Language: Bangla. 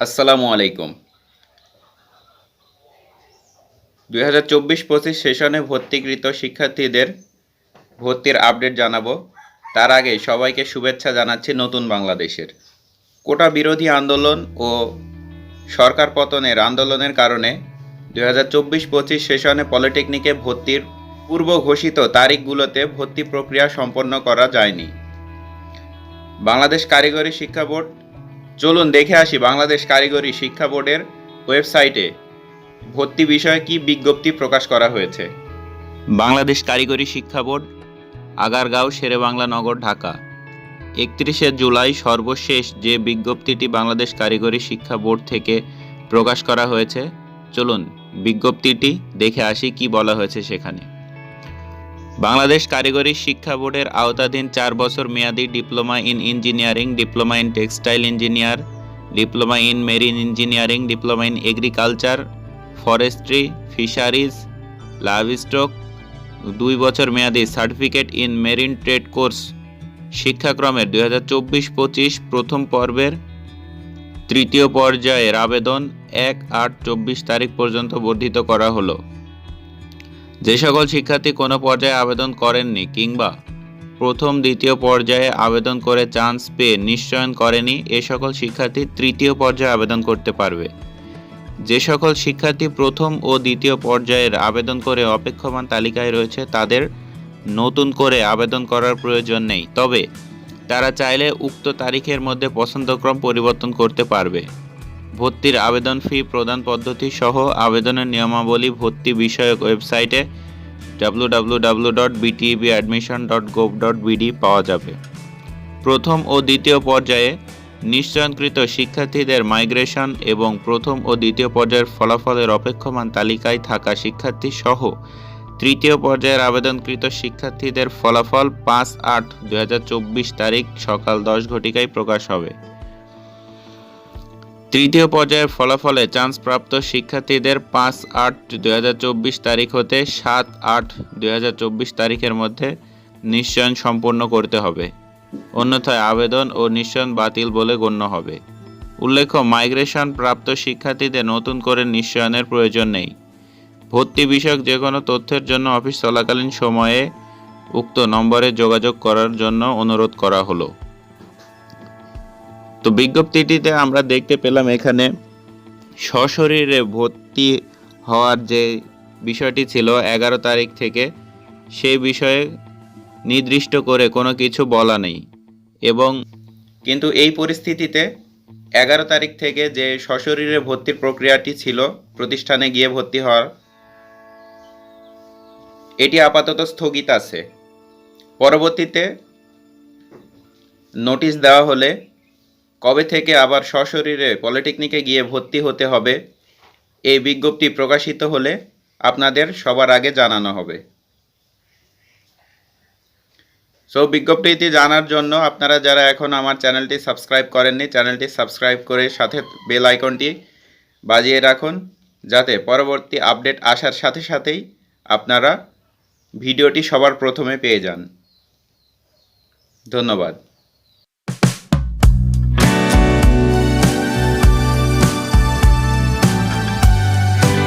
আসসালামু আলাইকুম। দুই হাজার চব্বিশ পঁচিশ সেশনে ভর্তিকৃত শিক্ষার্থীদের ভর্তির আপডেট জানাব। তার আগে সবাইকে শুভেচ্ছা জানাচ্ছি নতুন বাংলাদেশের। কোটা বিরোধী আন্দোলন ও সরকার পতনের আন্দোলনের কারণে দুই হাজার চব্বিশ পঁচিশ সেশনে পলিটেকনিকে ভর্তির পূর্ব ঘোষিত তারিখগুলোতে ভর্তি প্রক্রিয়া সম্পন্ন করা যায়নি। বাংলাদেশ কারিগরি শিক্ষা বোর্ড চলুন দেখে আসি বাংলাদেশ কারিগরি শিক্ষা বোর্ডের ওয়েবসাইটে ভর্তি বিষয়ে কি বিজ্ঞপ্তি প্রকাশ করা হয়েছে। বাংলাদেশ কারিগরি শিক্ষা বোর্ড, আগারগাঁও, শেরেবাংলা নগর, ঢাকা। একত্রিশে জুলাই সর্বশেষ যে বিজ্ঞপ্তিটি বাংলাদেশ কারিগরি শিক্ষা বোর্ড থেকে প্রকাশ করা হয়েছে, চলুন বিজ্ঞপ্তিটি দেখে আসি কি বলা হয়েছে সেখানে। বাংলাদেশ কারিগরি শিক্ষা বোর্ডের আওতাধীন চার বছর মেয়াদী diploma in engineering, diploma in textile engineer, diploma in marine engineering, diploma in agriculture, forestry, fisheries livestock দুই বছর মেয়াদী certificate in marine trade course. শিক্ষাক্রমের দুই হাজার চব্বিশ পঁচিশ প্রথম পর্বের তৃতীয় পর্যায়ের আবেদন এক আট চব্বিশ তারিখ পর্যন্ত বর্ধিত করা হলো। যে সকল শিক্ষার্থী কোনো পর্যায়ে আবেদন করেননি কিংবা প্রথম, দ্বিতীয় পর্যায়ে আবেদন করে চান্স পেয়ে নিশ্চয়ন করেনি, এ সকল শিক্ষার্থী তৃতীয় পর্যায়ে আবেদন করতে পারবে। যে সকল শিক্ষার্থী প্রথম ও দ্বিতীয় পর্যায়ের আবেদন করে অপেক্ষমান তালিকায় রয়েছে, তাদের নতুন করে আবেদন করার প্রয়োজন নেই। তবে তারা চাইলে উক্ত তারিখের মধ্যে পছন্দক্রম পরিবর্তন করতে পারবে। ভর্তির আবেদন ফি প্রদান পদ্ধতি সহ আবেদনের নিয়মাবলী ভর্তি বিষয়ক ওয়েবসাইটে www.btebadmission.gov.bd পাওয়া যাবে। প্রথম ও দ্বিতীয় পর্যায়ে নিশ্চয়নকৃত শিক্ষার্থীদের মাইগ্রেশন এবং প্রথম ও দ্বিতীয় পর্যায়ের ফলাফলের অপেক্ষমান তালিকায় থাকা শিক্ষার্থী সহ তৃতীয় পর্যায়ের আবেদনকৃত শিক্ষার্থীদের ফলাফল পাঁচ আট দুই তারিখ সকাল দশ ঘটিকায় প্রকাশ হবে। তৃতীয় পর্যায়ের ফলাফলে চান্সপ্রাপ্ত শিক্ষার্থীদের পাঁচ আট দুই তারিখ হতে সাত আট দুই তারিখের মধ্যে নিশ্চয়ন সম্পন্ন করতে হবে। অন্যথায় আবেদন ও নিশ্চয়ন বাতিল বলে গণ্য হবে। উল্লেখ্য, মাইগ্রেশন প্রাপ্ত শিক্ষার্থীদের নতুন করে নিশ্চয়নের প্রয়োজন নেই। ভর্তি বিষয়ক যে কোনো তথ্যের জন্য অফিস চলাকালীন সময়ে উক্ত নম্বরে যোগাযোগ করার জন্য অনুরোধ করা হলো। তো বিজ্ঞপ্তিটিতে আমরা দেখতে পেলাম এখানে সশরীরে ভর্তি হওয়ার যে বিষয়টি ছিল এগারো তারিখ থেকে, সেই বিষয়ে নির্দিষ্ট করে কোনো কিছু বলা নেই। এবং কিন্তু এই পরিস্থিতিতে এগারো তারিখ থেকে যে সশরীরে ভর্তির প্রক্রিয়াটি ছিল, প্রতিষ্ঠানে গিয়ে ভর্তি হওয়ার, এটি আপাতত স্থগিত আছে। পরবর্তীতে নোটিশ দেওয়া হলে কবে থেকে আবার সশরীরে পলিটেকনিকে গিয়ে ভর্তি হতে হবে এই বিজ্ঞপ্তি প্রকাশিত হলে আপনাদের সবার আগে জানানো হবে। সো বিজ্ঞপ্তিটি জানার জন্য আপনারা যারা এখন আমার চ্যানেলটি সাবস্ক্রাইব করেননি, চ্যানেলটি সাবস্ক্রাইব করে সাথে বেল আইকনটি বাজিয়ে রাখুন যাতে পরবর্তী আপডেট আসার সাথে সাথেই আপনারা ভিডিওটি সবার প্রথমে পেয়ে যান। ধন্যবাদ।